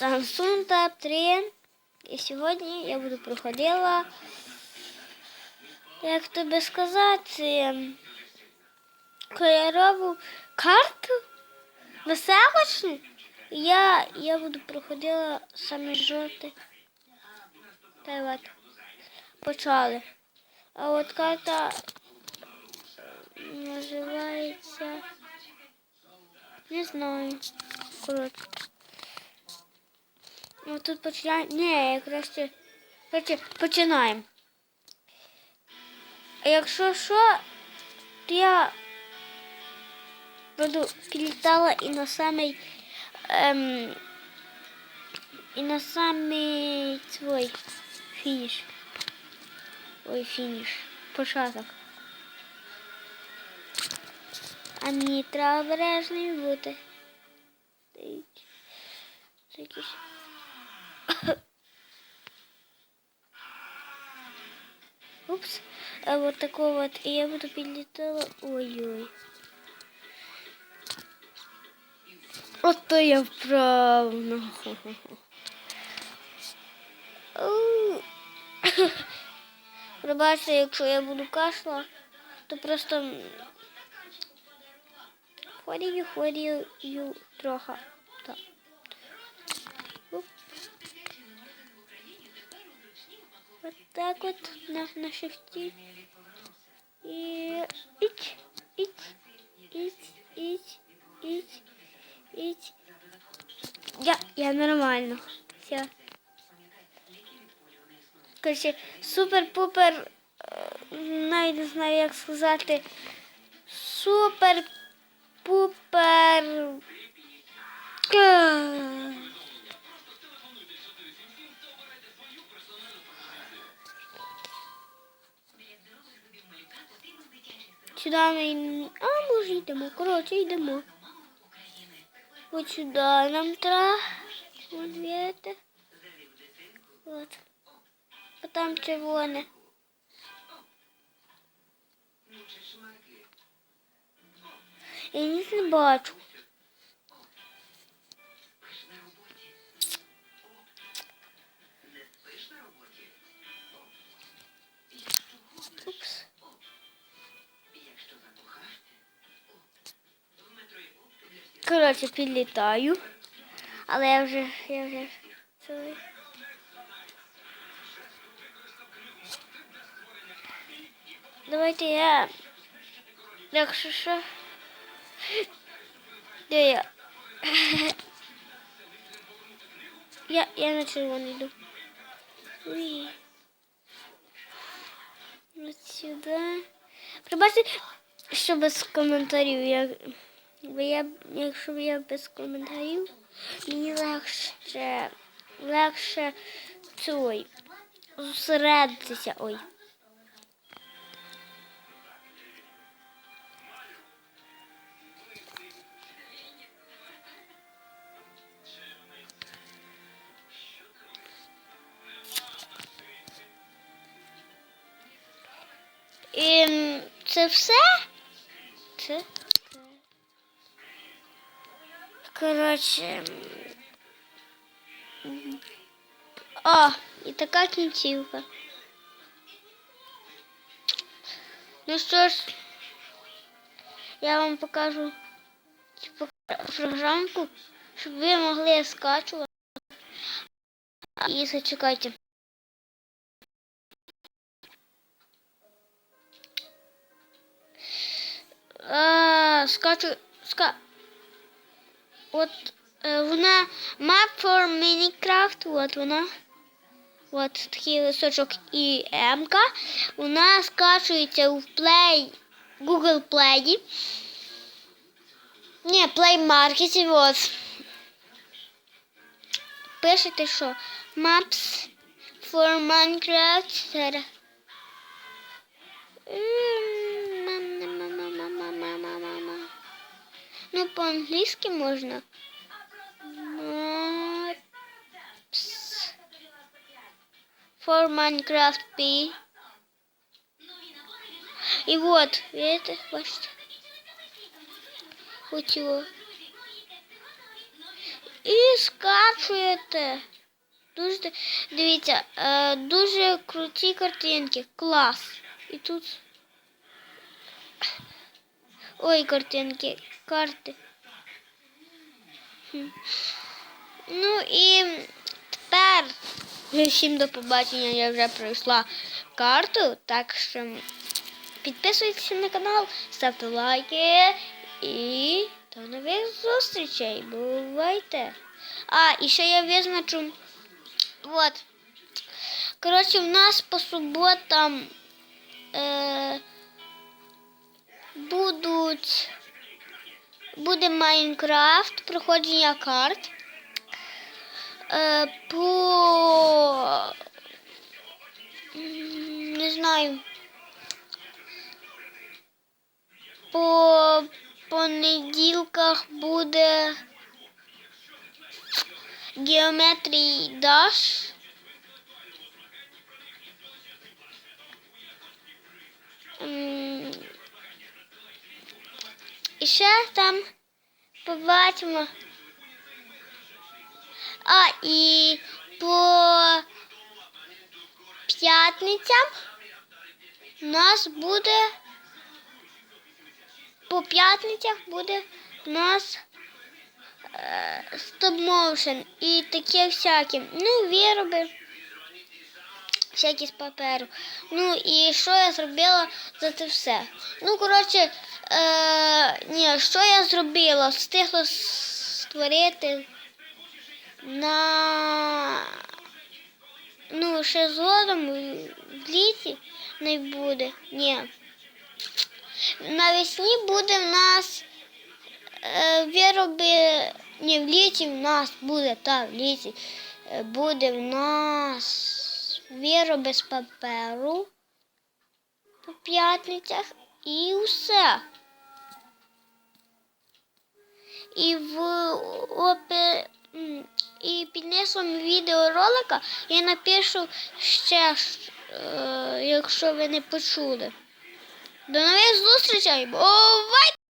Samsung Tab 3. І сьогодні я буду проходила, як тобі сказати, кольорову карту веселочну. Я, я буду проходила саме жовтий. Та й от. Почали. А от карта називається. Не знаю. Коротко. Ну тут починаємо. Ні, якраз це. Коротше, починаємо. А якщо що, то я буду підлітала і на самий ем, і на самий свій фініш. Ой, фініш. Початок. А мені треба обережним бути. Це Упс. А вот такого вот. И я буду перелетала. Ой-ой. Вот то я вправно. Ау. Пробачте, якщо я буду кашла, то просто хворію, хворію трохи. Вот так вот на, на шифте. И ить, ить, ить, ить, ить, ить. Я, я нормально. Все. Короче, супер-пупер, навіть не знаю, як сказати. Супер-пупер. Сюди ми... А, може йдемо. Коротше, йдемо. От сюди нам треба. Вот видите. Вот. А там червоне. Я не бачу. Коротше, підлітаю. Але я вже, я вже цілий. Давайте я. Якщо що. Де я? Я, я на червоний йду. Уй. От сюди. Пробачте, що без коментарів. Я, бо я, якщо я без коментарів, мені легше, легше цей, зосередитися. Ой. І це все? Коротше. м, О, і така кінцівка. Ну що ж, я вам покажу типу, програмку, щоб ви могли скачувати. І зачекайте. А, скачу, ска... От е, вона Map for Minecraft, от вона. От такий листочок і м Вона скачується в Play, Google Play. Ні, Play Market, от. Пишете, що Maps for Minecraft. Ну, по-англійськи можна. Maps For Minecraft P. И вот, видите, бачите? Вот его. і скачуєте. Дуже ди- дивіться, е, дуже круті картинки. Клас. І тут. Ой, картинки, карти. Ну і тепер всім до побачення. Я вже пройшла карту, так що підписуйтесь на канал, ставте лайки і до нових зустрічей. Бувайте! А, і ще я визначу. Вот. Коротше, в нас по суботам е, будуть буде Майнкрафт, проходження карт. Е, по не знаю. По понеділках буде Geometry Dash. М, І ще там побачимо. А, і по п'ятницям у нас буде по п'ятницях буде у нас стоп-моушен і таке всяке. Ну, вироби. Всякі з паперу. Ну і що я зробила за це все? Ну, коротше, е, ні, що я зробила? Встигла створити на ну, ще згодом в літі не буде. Ні. Навесні буде в нас е, вироби. Ні, в літі в нас буде, так, в літі е, буде в нас вироби з паперу по п'ятницях і все. І в опі... і під низом відеоролика я напишу ще, е, якщо ви не почули. До нових зустрічей! Бувайте!